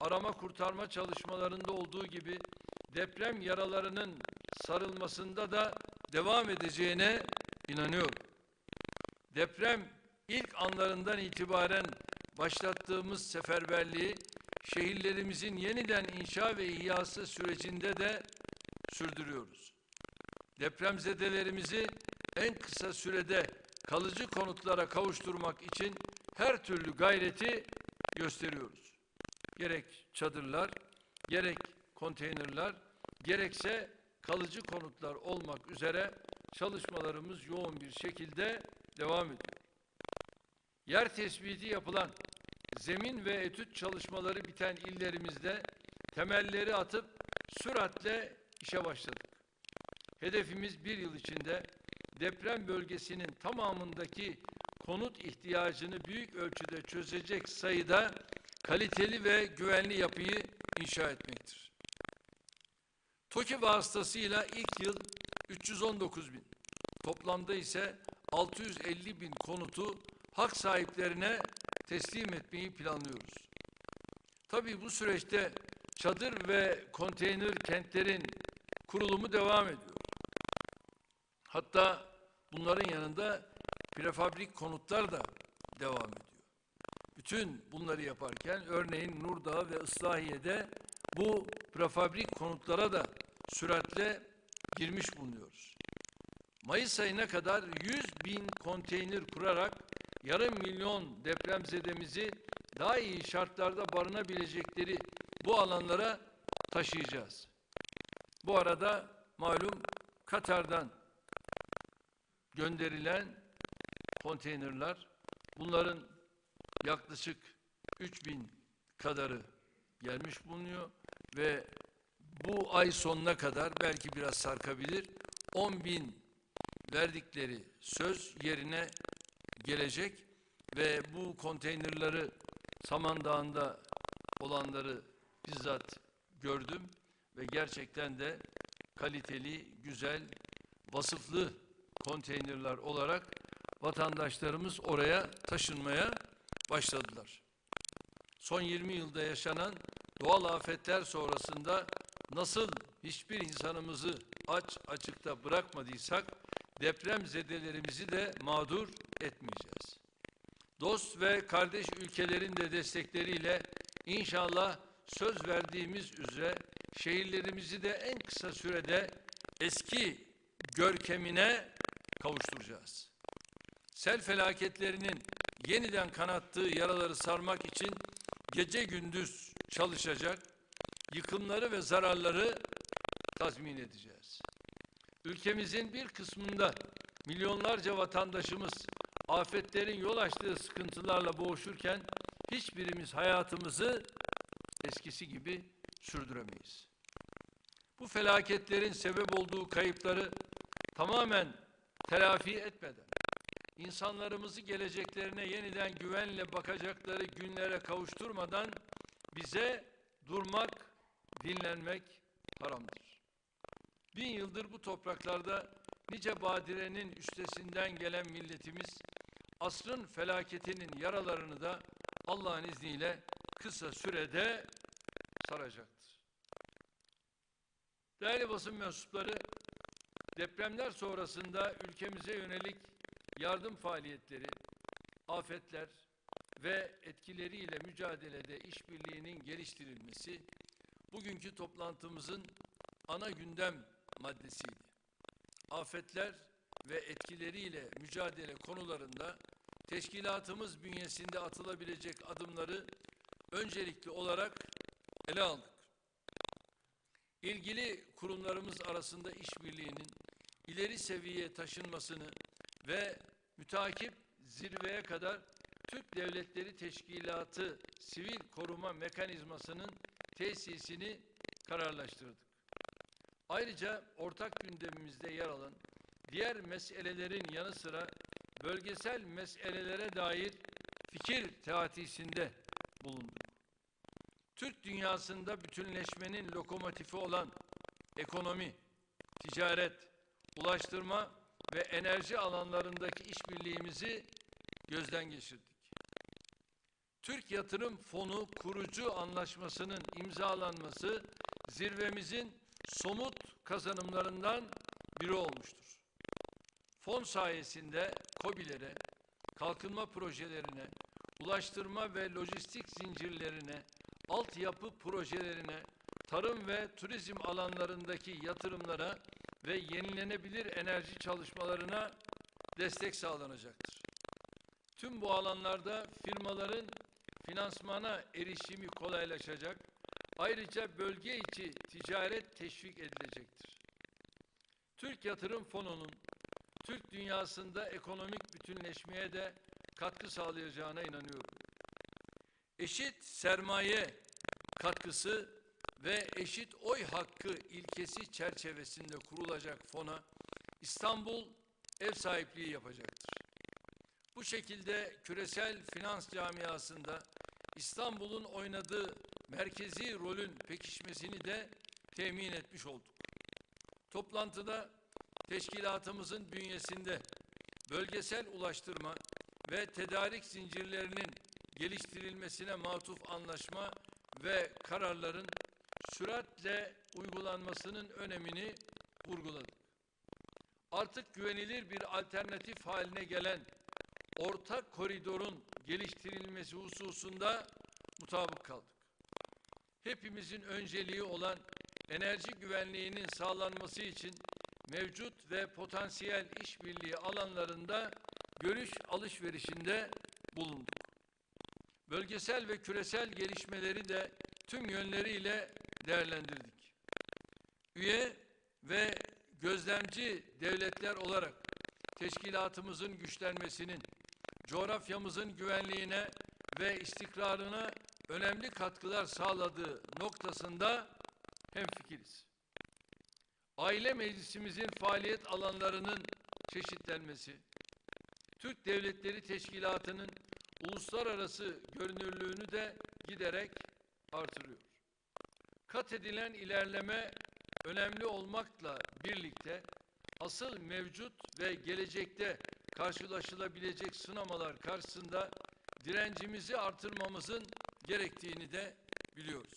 arama kurtarma çalışmalarında olduğu gibi deprem yaralarının sarılmasında da devam edeceğine inanıyorum. Deprem ilk anlarından itibaren başlattığımız seferberliği şehirlerimizin yeniden inşa ve ihyası sürecinde de sürdürüyoruz. Depremzedelerimizi en kısa sürede kalıcı konutlara kavuşturmak için her türlü gayreti gösteriyoruz. Gerek çadırlar, gerek konteynerler, gerekse kalıcı konutlar olmak üzere çalışmalarımız yoğun bir şekilde devam ediyor. Yer tespiti yapılan zemin ve etüt çalışmaları biten illerimizde temelleri atıp süratle işe başladık. Hedefimiz bir yıl içinde deprem bölgesinin tamamındaki konut ihtiyacını büyük ölçüde çözecek sayıda kaliteli ve güvenli yapıyı inşa etmektir. TOKİ vasıtasıyla ilk yıl 319 bin, toplamda ise 650 bin konutu hak sahiplerine teslim etmeyi planlıyoruz. Tabii bu süreçte çadır ve konteyner kentlerin kurulumu devam ediyor. Hatta bunların yanında prefabrik konutlar da devam ediyor. Bütün bunları yaparken örneğin Nurdağ ve Islahiye'de bu prefabrik konutlara da süratle girmiş bulunuyoruz. Mayıs ayına kadar 100 bin konteyner kurarak yarım milyon depremzedemizi daha iyi şartlarda barınabilecekleri bu alanlara taşıyacağız. Bu arada malum Katar'dan gönderilen konteynerler bunların yaklaşık 3000 kadarı gelmiş bulunuyor ve bu ay sonuna kadar belki biraz sarkabilir 10 bin verdikleri söz yerine gelecek ve bu konteynerları Samandağ'ında olanları bizzat gördüm ve gerçekten de kaliteli, güzel, vasıflı konteynerler olarak vatandaşlarımız oraya taşınmaya başladılar. Son 20 yılda yaşanan doğal afetler sonrasında nasıl hiçbir insanımızı aç açıkta bırakmadıysak deprem zedelerimizi de mağdur etmeyeceğiz. Dost ve kardeş ülkelerin de destekleriyle inşallah söz verdiğimiz üzere şehirlerimizi de en kısa sürede eski görkemine kavuşturacağız. Sel felaketlerinin yeniden kanattığı yaraları sarmak için gece gündüz çalışacak, yıkımları ve zararları tazmin edeceğiz. Ülkemizin bir kısmında milyonlarca vatandaşımız afetlerin yol açtığı sıkıntılarla boğuşurken hiçbirimiz hayatımızı eskisi gibi sürdüremeyiz. Bu felaketlerin sebep olduğu kayıpları tamamen telafi etmeden, insanlarımızı geleceklerine yeniden güvenle bakacakları günlere kavuşturmadan bize durmak, dinlenmek haramdır. Bin yıldır bu topraklarda nice badirenin üstesinden gelen milletimiz, asrın felaketinin yaralarını da Allah'ın izniyle kısa sürede saracaktır. Değerli basın mensupları, depremler sonrasında ülkemize yönelik yardım faaliyetleri, afetler ve etkileriyle mücadelede işbirliğinin geliştirilmesi bugünkü toplantımızın ana gündem maddesiydi. Afetler ve etkileriyle mücadele konularında teşkilatımız bünyesinde atılabilecek adımları öncelikli olarak ele aldık. İlgili kurumlarımız arasında işbirliğinin ileri seviyeye taşınmasını ve mütakip zirveye kadar Türk Devletleri Teşkilatı sivil koruma mekanizmasının tesisini kararlaştırdık. Ayrıca ortak gündemimizde yer alan diğer meselelerin yanı sıra bölgesel meselelere dair fikir teatisinde bulunduk. Türk dünyasında bütünleşmenin lokomotifi olan ekonomi, ticaret, ulaştırma ve enerji alanlarındaki işbirliğimizi gözden geçirdik. Türk Yatırım Fonu kurucu anlaşmasının imzalanması zirvemizin somut kazanımlarından biri olmuştur. Fon sayesinde KOBİ'lere, kalkınma projelerine, ulaştırma ve lojistik zincirlerine, altyapı projelerine, tarım ve turizm alanlarındaki yatırımlara ve yenilenebilir enerji çalışmalarına destek sağlanacaktır. Tüm bu alanlarda firmaların finansmana erişimi kolaylaşacak, ayrıca bölge içi ticaret teşvik edilecektir. Türk Yatırım Fonu'nun Türk dünyasında ekonomik bütünleşmeye de katkı sağlayacağına inanıyorum. Eşit sermaye katkısı ve eşit oy hakkı ilkesi çerçevesinde kurulacak fona İstanbul ev sahipliği yapacaktır. Bu şekilde küresel finans camiasında İstanbul'un oynadığı merkezi rolün pekişmesini de temin etmiş olduk. Toplantıda teşkilatımızın bünyesinde bölgesel ulaştırma ve tedarik zincirlerinin geliştirilmesine matuf anlaşma ve kararların süratle uygulanmasının önemini vurguladık. Artık güvenilir bir alternatif haline gelen ortak koridorun geliştirilmesi hususunda mutabık kaldık. Hepimizin önceliği olan enerji güvenliğinin sağlanması için mevcut ve potansiyel işbirliği alanlarında görüş alışverişinde bulunduk. Bölgesel ve küresel gelişmeleri de tüm yönleriyle değerlendirdik. Üye ve gözlemci devletler olarak teşkilatımızın güçlenmesinin, coğrafyamızın güvenliğine ve istikrarına önemli katkılar sağladığı noktasında hemfikiriz. Aile Meclisimizin faaliyet alanlarının çeşitlenmesi, Türk Devletleri Teşkilatı'nın uluslararası görünürlüğünü de giderek artırıyor. Kat edilen ilerleme önemli olmakla birlikte asıl mevcut ve gelecekte karşılaşılabilecek sınamalar karşısında direncimizi artırmamızın gerektiğini de biliyoruz.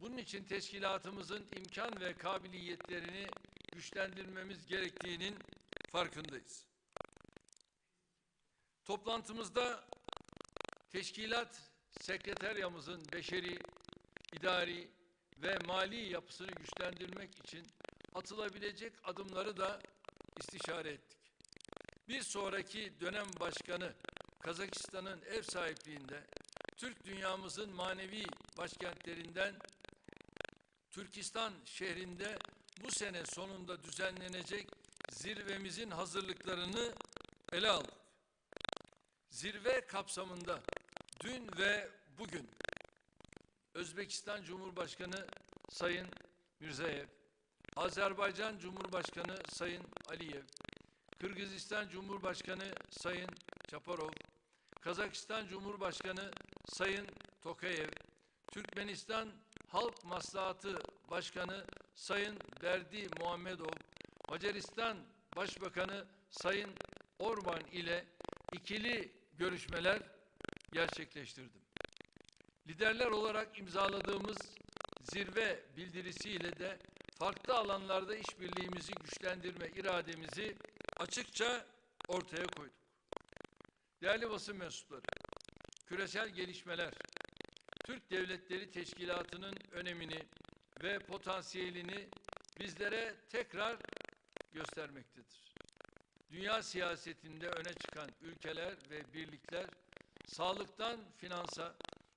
Bunun için teşkilatımızın imkan ve kabiliyetlerini güçlendirmemiz gerektiğinin farkındayız. Toplantımızda teşkilat sekreteryamızın beşeri, idari ve mali yapısını güçlendirmek için atılabilecek adımları da istişare ettik. Bir sonraki dönem başkanı Kazakistan'ın ev sahipliğinde Türk dünyamızın manevi başkentlerinden Türkistan şehrinde bu sene sonunda düzenlenecek zirvemizin hazırlıklarını ele aldık. Zirve kapsamında dün ve bugün Özbekistan Cumhurbaşkanı Sayın Mirzayev, Azerbaycan Cumhurbaşkanı Sayın Aliyev, Kırgızistan Cumhurbaşkanı Sayın Çaparov, Kazakistan Cumhurbaşkanı Sayın Tokayev, Türkmenistan Halk Maslahatı Başkanı Sayın Berdi Muhammedov, Macaristan Başbakanı Sayın Orban ile ikili görüşmeler gerçekleştirdim. Liderler olarak imzaladığımız zirve bildirisiyle de farklı alanlarda işbirliğimizi güçlendirme irademizi açıkça ortaya koyduk. Değerli basın mensupları, küresel gelişmeler, Türk Devletleri Teşkilatı'nın önemini ve potansiyelini bizlere tekrar göstermektedir. Dünya siyasetinde öne çıkan ülkeler ve birlikler sağlıktan finansa,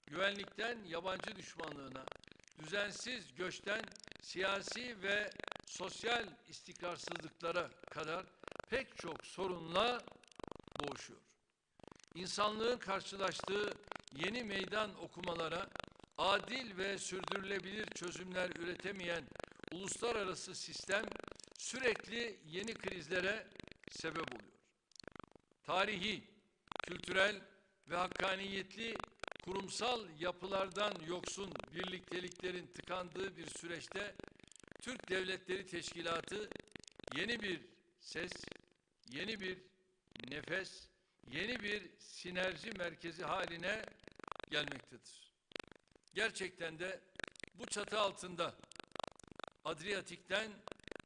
güvenlikten yabancı düşmanlığına, düzensiz göçten siyasi ve sosyal istikrarsızlıklara kadar pek çok sorunla boğuşuyor. İnsanlığın karşılaştığı yeni meydan okumalara adil ve sürdürülebilir çözümler üretemeyen uluslararası sistem sürekli yeni krizlere sebep oluyor. Tarihi, kültürel ve hakkaniyetli kurumsal yapılardan yoksun birlikteliklerin tıkandığı bir süreçte Türk Devletleri Teşkilatı yeni bir ses, yeni bir nefes, yeni bir sinerji merkezi haline gelmektedir. Gerçekten de bu çatı altında Adriyatik'ten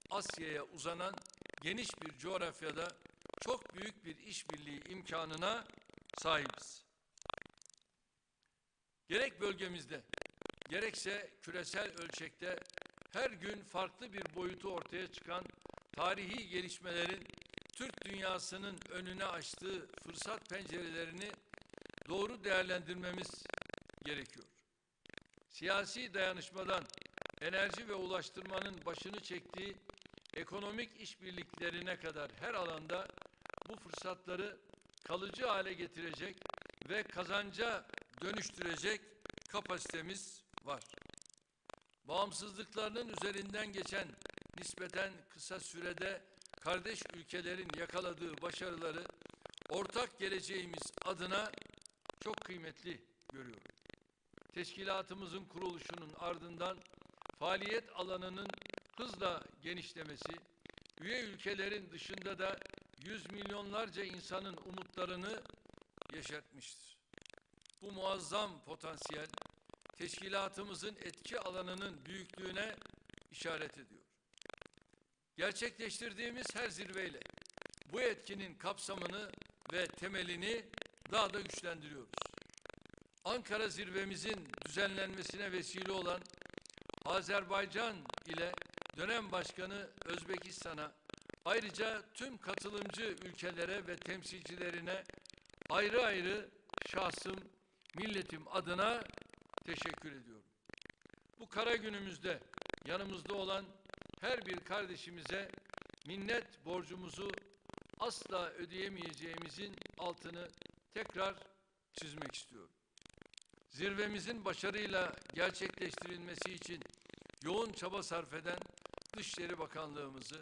Asya'ya uzanan geniş bir coğrafyada çok büyük bir işbirliği imkanına sahibiz. Gerek bölgemizde, gerekse küresel ölçekte her gün farklı bir boyutu ortaya çıkan tarihi gelişmelerin Türk dünyasının önüne açtığı fırsat pencerelerini doğru değerlendirmemiz gerekiyor. Siyasi dayanışmadan enerji ve ulaştırmanın başını çektiği ekonomik işbirliklerine kadar her alanda bu fırsatları kalıcı hale getirecek ve kazanca dönüştürecek kapasitemiz var. Bağımsızlıklarının üzerinden geçen nispeten kısa sürede kardeş ülkelerin yakaladığı başarıları ortak geleceğimiz adına çok kıymetli görüyorum. Teşkilatımızın kuruluşunun ardından faaliyet alanının hızla genişlemesi, üye ülkelerin dışında da yüz milyonlarca insanın umutlarını yeşertmiştir. Bu muazzam potansiyel, teşkilatımızın etki alanının büyüklüğüne işaret ediyor. Gerçekleştirdiğimiz her zirveyle bu etkinin kapsamını ve temelini daha da güçlendiriyoruz. Ankara zirvemizin düzenlenmesine vesile olan Azerbaycan ile dönem başkanı Özbekistan'a ayrıca tüm katılımcı ülkelere ve temsilcilerine ayrı ayrı şahsım, milletim adına teşekkür ediyorum. Bu kara günümüzde yanımızda olan her bir kardeşimize minnet borcumuzu asla ödeyemeyeceğimizin altını tekrar çizmek istiyorum. Zirvemizin başarıyla gerçekleştirilmesi için yoğun çaba sarf eden Dışişleri Bakanlığımızı,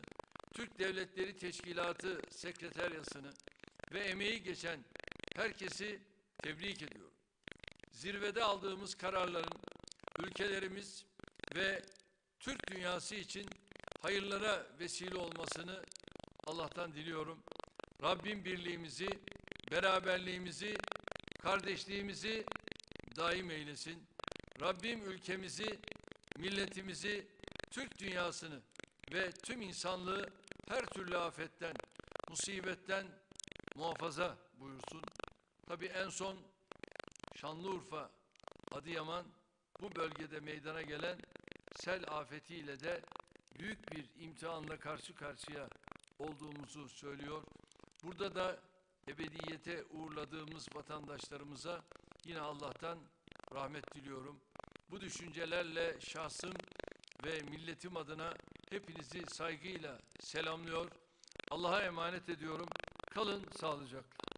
Türk Devletleri Teşkilatı Sekreteryasını ve emeği geçen herkesi tebrik ediyorum. Zirvede aldığımız kararların ülkelerimiz ve Türk dünyası için hayırlara vesile olmasını Allah'tan diliyorum. Rabbim birliğimizi, beraberliğimizi, kardeşliğimizi daim eylesin. Rabbim ülkemizi, milletimizi, Türk dünyasını ve tüm insanlığı her türlü afetten, musibetten muhafaza buyursun. Tabii en son Şanlıurfa, Adıyaman bu bölgede meydana gelen sel afetiyle de büyük bir imtihanla karşı karşıya olduğumuzu söylüyor. Burada da ebediyete uğurladığımız vatandaşlarımıza yine Allah'tan rahmet diliyorum. Bu düşüncelerle şahsım ve milletim adına hepinizi saygıyla selamlıyor. Allah'a emanet ediyorum. Kalın sağlıcakla.